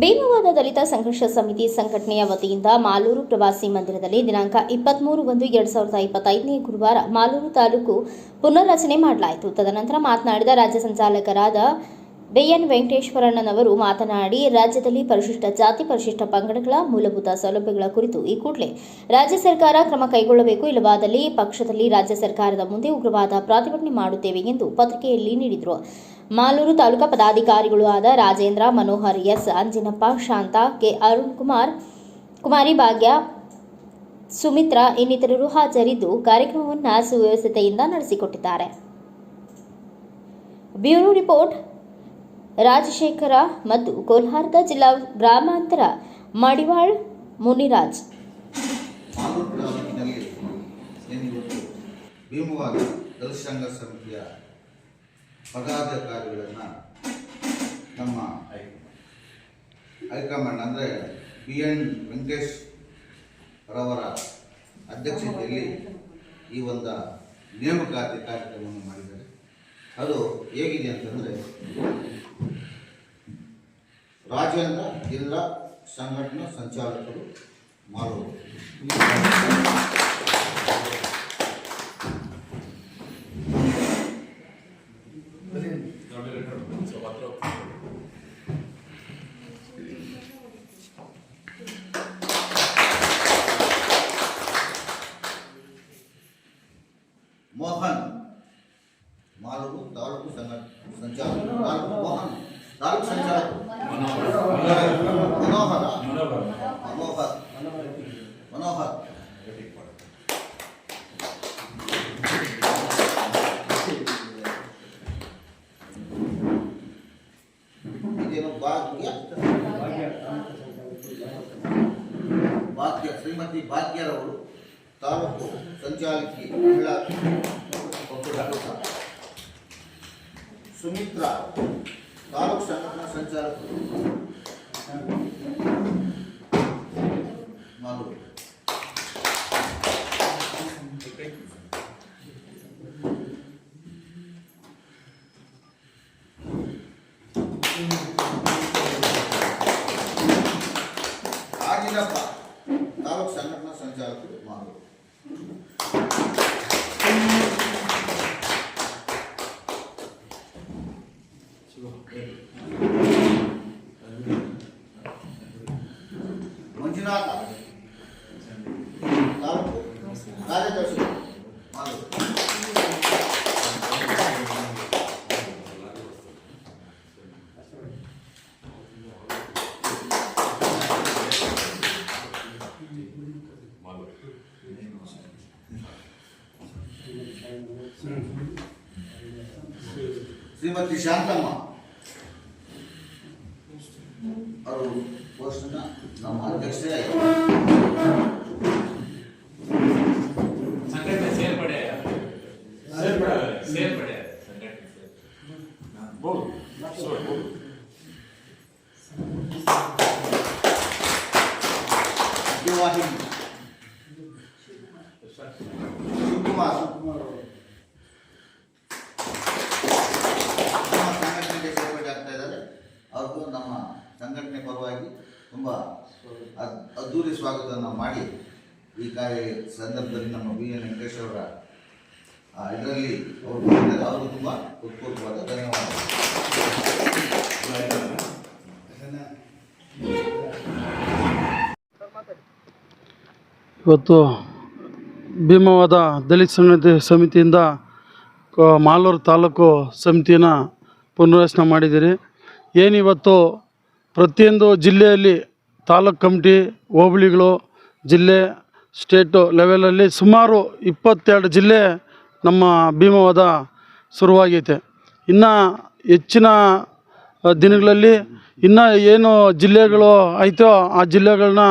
ಭೀಮವಾದ ದಲಿತ ಸಂಘರ್ಷ ಸಮಿತಿ ಸಂಘಟನೆಯ ವತಿಯಿಂದ ಮಾಲೂರು ಪ್ರವಾಸಿ ಮಂದಿರದಲ್ಲಿ ದಿನಾಂಕ ಇಪ್ಪತ್ತ್ಮೂರು ಒಂದು ಎರಡು ಸಾವಿರದ ಇಪ್ಪತ್ತೈದನೇ ಗುರುವಾರ ಮಾಲೂರು ತಾಲೂಕು ಪುನರ್ರಚನೆ ಮಾಡಲಾಯಿತು. ತದನಂತರ ಮಾತನಾಡಿದ ರಾಜ್ಯ ಸಂಚಾಲಕರಾದ ಬಿಎನ್ ವೆಂಕಟೇಶ್ವರಣ್ಣನವರು ಮಾತನಾಡಿ, ರಾಜ್ಯದಲ್ಲಿ ಪರಿಶಿಷ್ಟ ಜಾತಿ, ಪರಿಶಿಷ್ಟ ಪಂಗಡಗಳ ಮೂಲಭೂತ ಸೌಲಭ್ಯಗಳ ಕುರಿತು ಈ ಕೂಡಲೇ ರಾಜ್ಯ ಸರ್ಕಾರ ಕ್ರಮ ಕೈಗೊಳ್ಳಬೇಕು ಇಲ್ಲವಾದಲ್ಲಿ ಪಕ್ಷದಲ್ಲಿ ರಾಜ್ಯ ಸರ್ಕಾರದ ಮುಂದೆ ಉಗ್ರವಾದ ಪ್ರತಿಭಟನೆ ಮಾಡುತ್ತೇವೆ ಎಂದು ಪತ್ರಿಕೆಯಲ್ಲಿ ನೀಡಿದರು. ಮಾಲೂರು ತಾಲೂಕಾ ಪದಾಧಿಕಾರಿಗಳು ಆದ ರಾಜೇಂದ್ರ, ಮನೋಹರ್, ಎಸ್. ಅಂಜಿನಪ್ಪ, ಶಾಂತಾ, ಕೆ. ಅರುಣ್ ಕುಮಾರ್, ಕುಮಾರಿ ಭಾಗ್ಯ, ಸುಮಿತ್ರಾ ಇನ್ನಿತರರು ಹಾಜರಿದ್ದು ಕಾರ್ಯಕ್ರಮವನ್ನು ಸುವ್ಯವಸ್ಥತೆಯಿಂದ ನಡೆಸಿಕೊಟ್ಟಿದ್ದಾರೆ. ಬ್ಯೂರೋ ರಿಪೋರ್ಟ್, ರಾಜಶೇಖರ ಮತ್ತು ಕೋಲಾರದ ಜಿಲ್ಲಾ ಗ್ರಾಮಾಂತರ, ಮಡಿವಾಳ್, ಮುನಿರಾಜ್. ಭೀಮವಾದ ದಲಿತ ಸಂಘ ಸಮಿತಿಯ ಪದಾಧಿಕಾರಿಗಳನ್ನು ನಮ್ಮ ಹೈಕಮಾಂಡ್ ಅಂದರೆ ಬಿ ಎನ್ ವೆಂಕಟೇಶ್ ರವರ ಅಧ್ಯಕ್ಷತೆಯಲ್ಲಿ ಈ ಒಂದು ನೇಮಕಾತಿ ಕಾರ್ಯಕ್ರಮವನ್ನು ಮಾಡಿದ್ದಾರೆ. ಅದು ಹೇಗಿದೆ ಅಂತಂದರೆ ರಾಜೇಂದ್ರ ಜಿಲ್ಲಾ ಸಂಘಟನಾ ಸಂಚಾಲಕರು ಮಾಲೂರು. cuatro. ಶ್ರೀಮತಿ ಭಾಗ್ಯರವರು ತಾಲೂಕು ಸಂಚಾಲಕಿ ಮಹಿಳಾ ಒಕ್ಕೂಟ ಸುಮಿತ್ರಾ ತಾಲೂಕು ಸಂಘಟನಾ ಸಂಚಾಲಕರು ಆಗಿನಪ್ಪ ತಾಲೂಕು ಸಂಘಟನಾ ಸಂಚಾಲಕರು ಮಾಲೂರು ಮಂಜುನಾಥ ತಾಲೂಕು ಕಾರ್ಯದರ್ಶಿ ಮಾಲೂರು ಶ್ರೀಮತಿ ಶಾಂತಮ್ಮ ಅವರು ಪೋಸ್ಟ್ನ ನಮ್ಮ ಅಧ್ಯಕ್ಷರೇ ಸಂಘಟನೆ ಸೇರ್ಪಡೆ ಸೇರ್ಪಡೆ ಸೇರ್ಪಡೆ ಸಂಘಟನೆ ಬೋದು ಸುದ್ದಿವಾಹಿನಿ ಶಿವಕುಮಾರ್ ನಮ್ಮ ಸಂಘಟನೆಗೆ ಸೇರ್ಪಡೆ ಆಗ್ತಾ ಇದ್ದಾರೆ ಅವ್ರಿಗೂ ನಮ್ಮ ಸಂಘಟನೆ ಪರವಾಗಿ ತುಂಬ ಅದ್ದೂರಿ ಅದ್ಧೂರಿ ಸ್ವಾಗತವನ್ನು ಮಾಡಿ ಈ ಕಾರ್ಯ ಸಂದರ್ಭದಲ್ಲಿ ನಮ್ಮ ಬಿ ಎನ್ ವೆಂಕಟೇಶ್ ಅವರ ಇದರಲ್ಲಿ ಅವರು ಅವರು ತುಂಬ ಹೃತ್ಪೂರ್ವಕವಾದ ಧನ್ಯವಾದ ಇವತ್ತು ಭೀಮವಾದ ದಲಿತ ಸಂಘಟನೆ ಸಮಿತಿಯಿಂದ ಕ- ಮಾಲೂರು ತಾಲೂಕು ಸಮಿತಿನ ಪುನರ್ರಚನೆ ಮಾಡಿದ್ದೀರಿ. ಏನಿವತ್ತು ಪ್ರತಿಯೊಂದು ಜಿಲ್ಲೆಯಲ್ಲಿ ತಾಲೂಕು ಕಮಿಟಿ, ಹೋಬಳಿಗಳು, ಜಿಲ್ಲೆ, ಸ್ಟೇಟು ಲೆವೆಲಲ್ಲಿ ಸುಮಾರು ಇಪ್ಪತ್ತೆರಡು ಜಿಲ್ಲೆ ನಮ್ಮ ಭೀಮವಾದ ಶುರುವಾಗೈತೆ. ಇನ್ನು ಹೆಚ್ಚಿನ ದಿನಗಳಲ್ಲಿ ಇನ್ನು ಏನು ಜಿಲ್ಲೆಗಳು ಐತೋ ಆ ಜಿಲ್ಲೆಗಳನ್ನ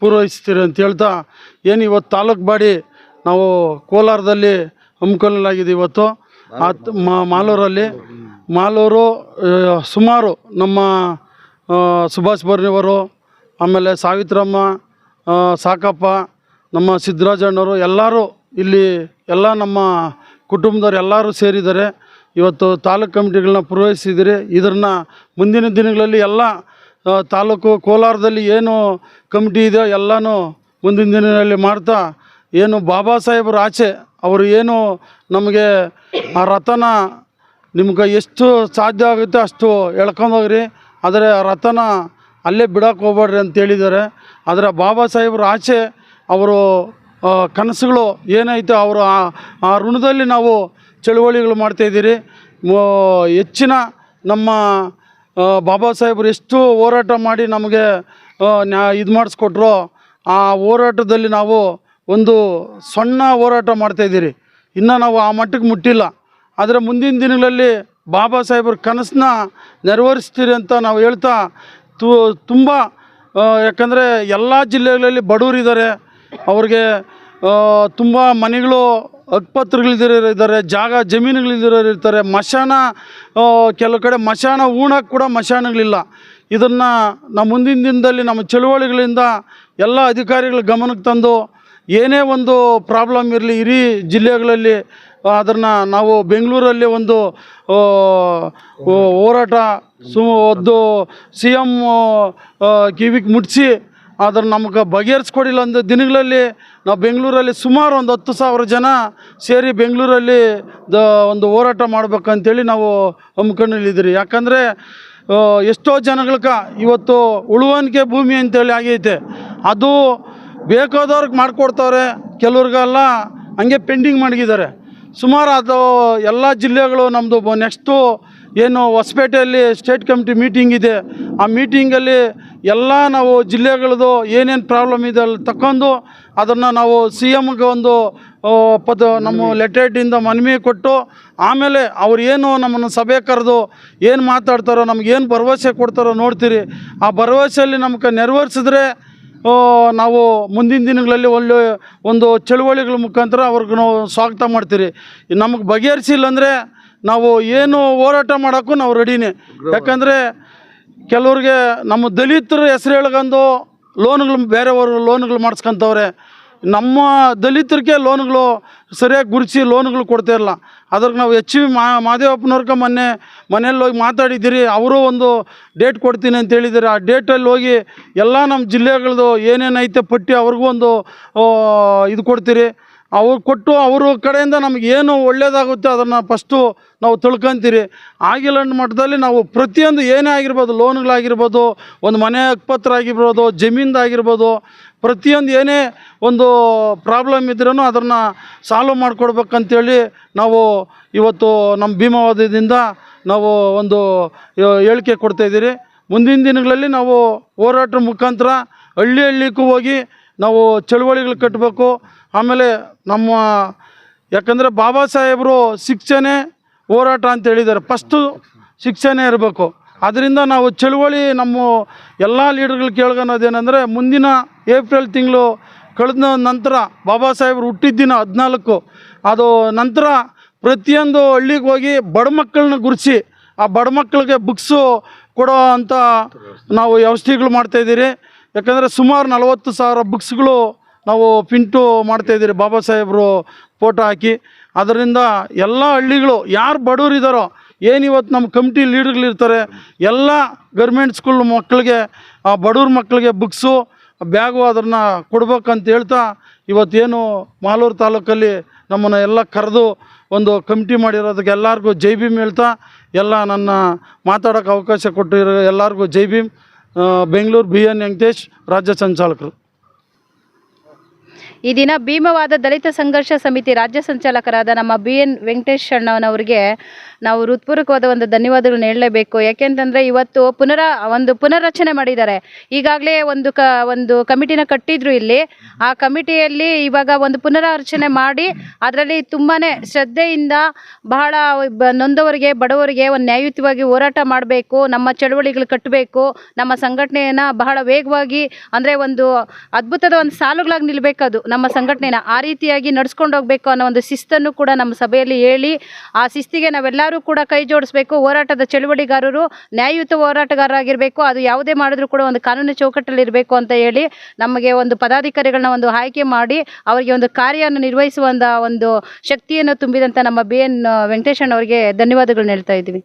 ಪೂರೈಸ್ತೀರಿ ಅಂತ ಹೇಳ್ತಾ ಏನು ಇವತ್ತು ತಾಲೂಕು ಬಾಡಿ ನಾವು ಕೋಲಾರದಲ್ಲಿ ಹಮ್ಮಿಕೊಳ್ಳಲಾಗಿದೆ ಇವತ್ತು. ಆತ್ ಮಾಲೂರಲ್ಲಿ ಮಾಲೂರು ಸುಮಾರು ನಮ್ಮ ಸುಭಾಷ್ ಬರ್ನಿವರು ಆಮೇಲೆ ಸಾವಿತ್ರಮ್ಮ ಸಾಕಪ್ಪ, ನಮ್ಮ ಸಿದ್ದರಾಜಣ್ಣವರು ಎಲ್ಲರೂ ಇಲ್ಲಿ ಎಲ್ಲ ನಮ್ಮ ಕುಟುಂಬದವ್ರು ಎಲ್ಲರೂ ಸೇರಿದ್ದಾರೆ. ಇವತ್ತು ತಾಲೂಕು ಕಮಿಟಿಗಳನ್ನ ಪೂರೈಸಿದ್ದೀರಿ ಇದನ್ನು ಮುಂದಿನ ದಿನಗಳಲ್ಲಿ ಎಲ್ಲ ತಾಲೂಕು ಕೋಲಾರದಲ್ಲಿ ಏನು ಕಮಿಟಿ ಇದೆಯೋ ಎಲ್ಲನೂ ಮುಂದಿನ ದಿನಗಳಲ್ಲಿ ಮಾಡ್ತಾ, ಏನು ಬಾಬಾ ಸಾಹೇಬರ ಆಚೆ ಅವರು ಏನು ನಮಗೆ ಆ ರಥನ ನಿಮ್ಗೆ ಎಷ್ಟು ಸಾಧ್ಯ ಆಗುತ್ತೆ ಅಷ್ಟು ಎಳ್ಕೊಂಡೋಗ್ರಿ ಆದರೆ ರಥನ ಅಲ್ಲೇ ಬಿಡೋಕೆ ಹೋಗ್ಬೇಡ್ರಿ ಅಂತ ಹೇಳಿದ್ದಾರೆ. ಆದರೆ ಬಾಬಾ ಸಾಹೇಬ್ರ ಆಚೆ ಅವರು ಕನಸುಗಳು ಏನೈತೆ ಅವರು ಆ ಋಣದಲ್ಲಿ ನಾವು ಚಳುವಳಿಗಳು ಮಾಡ್ತಾಯಿದ್ದೀರಿ ಹೆಚ್ಚಿನ ನಮ್ಮ ಬಾಬಾ ಸಾಹೇಬ್ರು ಎಷ್ಟು ಹೋರಾಟ ಮಾಡಿ ನಮಗೆ ನ್ಯಾ, ಇದು ಮಾಡಿಸ್ಕೊಟ್ರೋ ಆ ಹೋರಾಟದಲ್ಲಿ ನಾವು ಒಂದು ಸಣ್ಣ ಹೋರಾಟ ಮಾಡ್ತಾಯಿದ್ದೀರಿ ಇನ್ನು ನಾವು ಆ ಮಟ್ಟಕ್ಕೆ ಮುಟ್ಟಿಲ್ಲ. ಆದರೆ ಮುಂದಿನ ದಿನಗಳಲ್ಲಿ ಬಾಬಾ ಸಾಹೇಬ್ರ ಕನಸನ್ನ ನೆರವೇರಿಸ್ತೀರಿ ಅಂತ ನಾವು ಹೇಳ್ತಾ ತು, ತುಂಬ ಯಾಕಂದರೆ ಎಲ್ಲ ಜಿಲ್ಲೆಗಳಲ್ಲಿ ಬಡವರಿದ್ದಾರೆ ಅವ್ರಿಗೆ ತುಂಬ ಮನೆಗಳು ಇದ್ದಾರೆ ಜಾಗ ಜಮೀನುಗಳಿದ್ದಿರೋರಿರ್ತಾರೆ ಮಶಾನ ಕೆಲವು ಕಡೆ ಮಶಾನ ಉಣಕ್ಕೆ ಕೂಡ ಮಶಾನಗಳಿಲ್ಲ. ಇದನ್ನು ನಮ್ಮ ಮುಂದಿನ ದಿನದಲ್ಲಿ ನಮ್ಮ ಚಳುವಳಿಗಳಿಂದ ಎಲ್ಲ ಅಧಿಕಾರಿಗಳ ಗಮನಕ್ಕೆ ತಂದು ಏನೇ ಒಂದು ಪ್ರಾಬ್ಲಮ್ ಇರಲಿ, ಇಡೀ ಜಿಲ್ಲೆಗಳಲ್ಲಿ ಅದನ್ನು ನಾವು ಬೆಂಗಳೂರಲ್ಲಿ ಒಂದು ಹೋರಾಟ ಸು, ಒಂದು ಸಿ ಎಂ ಕಿವಿಗೆ ಮುಟ್ಟಿಸಿ ಅದನ್ನು ನಮ್ಗೆ ಬಗೆಹರಿಸ್ಕೊಡಿಲ್ಲ ಒಂದು ದಿನಗಳಲ್ಲಿ ನಾವು ಬೆಂಗಳೂರಲ್ಲಿ ಸುಮಾರು ಒಂದು ಹತ್ತು ಸಾವಿರ ಜನ ಸೇರಿ ಬೆಂಗಳೂರಲ್ಲಿ ದ, ಒಂದು ಹೋರಾಟ ಮಾಡ್ಬೇಕಂತೇಳಿ ನಾವು ಹಮ್ಮಿಕೊಂಡಿದ್ದೀರಿ ಯಾಕಂದರೆ ಎಷ್ಟೋ ಜನಗಳ್ಕ ಇವತ್ತು ಉಳುವಣಿಕೆ ಭೂಮಿ ಅಂತೇಳಿ ಆಗೈತೆ. ಅದು ಬೇಕಾದವ್ರಿಗೆ ಮಾಡಿಕೊಡ್ತವ್ರೆ, ಕೆಲವ್ರಿಗೆಲ್ಲ ಹಂಗೆ ಪೆಂಡಿಂಗ್ ಮಡಗಿದ್ದಾರೆ. ಸುಮಾರು ಅದು ಎಲ್ಲ ಜಿಲ್ಲೆಗಳು ನಮ್ಮದು ನೆಕ್ಸ್ಟು ಏನು ಹೊಸಪೇಟೆಯಲ್ಲಿ ಸ್ಟೇಟ್ ಕಮಿಟಿ ಮೀಟಿಂಗ್ ಇದೆ. ಆ ಮೀಟಿಂಗಲ್ಲಿ ಎಲ್ಲ ನಾವು ಜಿಲ್ಲೆಗಳದ್ದು ಏನೇನು ಪ್ರಾಬ್ಲಮ್ ಇದೆ ಅಲ್ಲಿ ತಗೊಂಡು ಅದನ್ನು ನಾವು ಸಿ ಎಮ್ಗೆ ಒಂದು ಪದ ನಮ್ಮ ಲೆಟರ್ಡಿಂದ ಮನವಿ ಕೊಟ್ಟು ಆಮೇಲೆ ಅವ್ರು ಏನು ನಮ್ಮನ್ನು ಸಭೆ ಕರೆದು ಏನು ಮಾತಾಡ್ತಾರೋ ನಮ್ಗೆ ಏನು ಭರವಸೆ ಕೊಡ್ತಾರೋ ನೋಡ್ತೀರಿ. ಆ ಭರವಸೆಯಲ್ಲಿ ನಮ್ಗೆ ನೆರವೇರಿಸಿದ್ರೆ ನಾವು ಮುಂದಿನ ದಿನಗಳಲ್ಲಿ ಒಳ್ಳೆ ಒಂದು ಚಳುವಳಿಗಳ ಮುಖಾಂತರ ಅವ್ರಿಗೆ ನಾವು ಸ್ವಾಗತ ಮಾಡ್ತೀರಿ. ನಮಗೆ ಬಗೆಹರಿಸಿಲ್ಲ ಅಂದರೆ ನಾವು ಏನು ಹೋರಾಟ ಮಾಡೋಕ್ಕೂ ನಾವು ರೆಡಿನೇ. ಯಾಕಂದರೆ ಕೆಲವ್ರಿಗೆ ನಮ್ಮ ದಲಿತರ ಹೆಸರು ಹೇಳ್ಕೊಂಡು ಲೋನ್ಗಳು ಬೇರೆಯವರು ಲೋನ್ಗಳು ಮಾಡಿಸ್ಕೊಂತವ್ರೆ. ನಮ್ಮ ದಲಿತರಿಗೆ ಲೋನ್ಗಳು ಸರಿಯಾಗಿ ಗುರುತಿಸಿ ಲೋನ್ಗಳು ಕೊಡ್ತಾ ಇರಲ್ಲ. ಅದ್ರಾಗ ನಾವು ಎಚ್ ವಿ ಮಾ ಮಾದೇವಪ್ಪನವ್ರಿಗೆ ಮೊನ್ನೆ ಮನೆಯಲ್ಲಿ ಹೋಗಿ ಮಾತಾಡಿದ್ದೀರಿ, ಅವರು ಒಂದು ಡೇಟ್ ಕೊಡ್ತೀನಿ ಅಂತ ಹೇಳಿದ್ದಾರೆ. ಆ ಡೇಟಲ್ಲಿ ಹೋಗಿ ಎಲ್ಲ ನಮ್ಮ ಜಿಲ್ಲೆಗಳದ್ದು ಏನೇನೈತೆ ಪಟ್ಟಿ ಅವ್ರಿಗೂ ಒಂದು ಇದು ಕೊಡ್ತೀರಿ. ಅವ್ರು ಕೊಟ್ಟು ಅವ್ರ ಕಡೆಯಿಂದ ನಮ್ಗೆ ಏನು ಒಳ್ಳೇದಾಗುತ್ತೆ ಅದನ್ನು ಫಸ್ಟು ನಾವು ತಿಳ್ಕೊಂತೀರಿ. ಅನ್ನೋ ಮಟ್ಟದಲ್ಲಿ ನಾವು ಪ್ರತಿಯೊಂದು ಏನೇ ಆಗಿರ್ಬೋದು, ಲೋನ್ಗಳಾಗಿರ್ಬೋದು, ಒಂದು ಮನೆ ಹಕ್ಪತ್ರ ಆಗಿರ್ಬೋದು ಜಮೀನ್ದಾಗಿರ್ಬೋದು, ಪ್ರತಿಯೊಂದು ಏನೇ ಒಂದು ಪ್ರಾಬ್ಲಮ್ ಇದ್ರೂ ಅದನ್ನು ಸಾಲ್ವ್ ಮಾಡಿಕೊಡ್ಬೇಕಂತೇಳಿ ನಾವು ಇವತ್ತು ನಮ್ಮ ಭೀಮಾವಾದದಿಂದ ನಾವು ಒಂದು ಹೇಳಿಕೆ ಕೊಡ್ತಾಯಿದ್ದೀರಿ ಮುಂದಿನ ದಿನಗಳಲ್ಲಿ ನಾವು ಹೋರಾಟ ಮುಖಾಂತರ ಹಳ್ಳಿ ಹಳ್ಳಿಗೂ ಹೋಗಿ ನಾವು ಚಳುವಳಿಗಳು ಕಟ್ಟಬೇಕು. ಆಮೇಲೆ ನಮ್ಮ ಯಾಕಂದರೆ ಬಾಬಾ ಸಾಹೇಬರು ಶಿಕ್ಷಣೆ ಹೋರಾಟ ಅಂತ ಹೇಳಿದ್ದಾರೆ. ಫಸ್ಟು ಶಿಕ್ಷಣ ಇರಬೇಕು. ಅದರಿಂದ ನಾವು ಚಳುವಳಿ ನಮ್ಮ ಎಲ್ಲ ಲೀಡರ್ಗಳು ಕೇಳ್ಕೊಳೋದೇನೆಂದರೆ ಮುಂದಿನ ಏಪ್ರಿಲ್ ತಿಂಗಳು ಕಳೆದ ನಂತರ ಬಾಬಾ ಸಾಹೇಬ್ರು ಹುಟ್ಟಿದ ದಿನ ಹದಿನಾಲ್ಕು. ಅದು ನಂತರ ಪ್ರತಿಯೊಂದು ಹಳ್ಳಿಗೆ ಹೋಗಿ ಬಡ ಮಕ್ಕಳನ್ನ ಗುರಿಸಿ ಆ ಬಡ ಮಕ್ಕಳಿಗೆ ಬುಕ್ಸು ಕೊಡೋ ಅಂಥ ನಾವು ವ್ಯವಸ್ಥೆಗಳು ಮಾಡ್ತಾಯಿದ್ದೀರಿ ಯಾಕಂದರೆ ಸುಮಾರು ನಲವತ್ತು ಸಾವಿರ ಬುಕ್ಸ್ಗಳು ನಾವು ಪಿಂಟು ಮಾಡ್ತಾಯಿದ್ದೀರಿ ಬಾಬಾ ಸಾಹೇಬರು ಫೋಟೋ ಹಾಕಿ. ಅದರಿಂದ ಎಲ್ಲ ಹಳ್ಳಿಗಳು ಯಾರು ಬಡವ್ರು ಇದ್ದಾರೋ ಏನು ಇವತ್ತು ನಮ್ಮ ಕಮಿಟಿ ಲೀಡರ್ಗಳಿರ್ತಾರೆ ಎಲ್ಲ ಗೌರ್ಮೆಂಟ್ ಸ್ಕೂಲ್ ಮಕ್ಕಳಿಗೆ ಬಡವ್ರ ಮಕ್ಕಳಿಗೆ ಬುಕ್ಸು, ಬ್ಯಾಗು ಅದನ್ನು ಕೊಡ್ಬೇಕಂತ ಹೇಳ್ತಾ ಇವತ್ತೇನು ಮಾಲೂರು ತಾಲೂಕಲ್ಲಿ ನಮ್ಮನ್ನು ಎಲ್ಲ ಕರೆದು ಒಂದು ಕಮಿಟಿ ಮಾಡಿರೋದಕ್ಕೆ ಎಲ್ಲರಿಗೂ ಜೈ ಭೀಮ್ ಹೇಳ್ತಾ, ಎಲ್ಲ ನನ್ನ ಮಾತಾಡೋಕ್ಕೆ ಅವಕಾಶ ಕೊಟ್ಟಿರೋ ಎಲ್ಲರಿಗೂ ಜೈ ಭೀಮ್. ಆ, ಬೆಂಗಳೂರು ಬಿ ಎನ್ ವೆಂಕಟೇಶ್ ರಾಜ್ಯ ಸಂಚಾಲಕರು ಈ ದಿನ ಭೀಮವಾದ ದಲಿತ ಸಂಘರ್ಷ ಸಮಿತಿ ರಾಜ್ಯ ಸಂಚಾಲಕರಾದ ನಮ್ಮ ಬಿ ಎನ್ ವೆಂಕಟೇಶ್ ಅಣ್ಣನವರಿಗೆ ನಾವು ಹೃತ್ಪೂರ್ವಕವಾದ ಒಂದು ಧನ್ಯವಾದಗಳನ್ನ ಹೇಳಲೇಬೇಕು. ಯಾಕೆಂತಂದರೆ ಇವತ್ತು ಪುನರ, ಒಂದು ಪುನರ್ರಚನೆ ಮಾಡಿದ್ದಾರೆ. ಈಗಾಗಲೇ ಒಂದು ಕ, ಒಂದು ಕಮಿಟಿನ ಕಟ್ಟಿದ್ರು ಇಲ್ಲಿ. ಆ ಕಮಿಟಿಯಲ್ಲಿ ಇವಾಗ ಒಂದು ಪುನರಾರ್ಚನೆ ಮಾಡಿ, ಅದರಲ್ಲಿ ತುಂಬಾ ಶ್ರದ್ಧೆಯಿಂದ ಬಹಳ ನೊಂದವರಿಗೆ, ಬಡವರಿಗೆ ಒಂದು ನ್ಯಾಯಯುತವಾಗಿ ಹೋರಾಟ ಮಾಡಬೇಕು, ನಮ್ಮ ಚಳುವಳಿಗಳು ಕಟ್ಟಬೇಕು, ನಮ್ಮ ಸಂಘಟನೆಯನ್ನು ಬಹಳ ವೇಗವಾಗಿ, ಅಂದರೆ ಒಂದು ಅದ್ಭುತದ ಒಂದು ಸಾಲುಗಳಾಗಿ ನಿಲ್ಲಬೇಕದು ನಮ್ಮ ಸಂಘಟನೆನ ಆ ರೀತಿಯಾಗಿ ನಡ್ಸ್ಕೊಂಡು ಹೋಗ್ಬೇಕು ಅನ್ನೋ ಒಂದು ಶಿಸ್ತನ್ನು ಕೂಡ ನಮ್ಮ ಸಭೆಯಲ್ಲಿ ಹೇಳಿ, ಆ ಶಿಸ್ತಿಗೆ ನಾವೆಲ್ಲರೂ ಕೂಡ ಕೈ ಜೋಡಿಸ್ಬೇಕು. ಹೋರಾಟದ ಚಳುವಳಿಗಾರರು, ನ್ಯಾಯಯುತ ಹೋರಾಟಗಾರರಾಗಿರಬೇಕು. ಅದು ಯಾವುದೇ ಮಾಡಿದ್ರು ಕೂಡ ಒಂದು ಕಾನೂನು ಚೌಕಟ್ಟಲ್ಲಿ ಇರಬೇಕು ಅಂತ ಹೇಳಿ ನಮಗೆ ಒಂದು ಪದಾಧಿಕಾರಿಗಳನ್ನ ಒಂದು ಆಯ್ಕೆ ಮಾಡಿ, ಅವರಿಗೆ ಒಂದು ಕಾರ್ಯವನ್ನು ನಿರ್ವಹಿಸುವಂಥ ಒಂದು ಶಕ್ತಿಯನ್ನು ತುಂಬಿದಂಥ ನಮ್ಮ ಬಿ ಎನ್ ವೆಂಕಟೇಶನ್ ಅವರಿಗೆ ಧನ್ಯವಾದಗಳನ್ನ ಹೇಳ್ತಾ ಇದ್ದೀವಿ.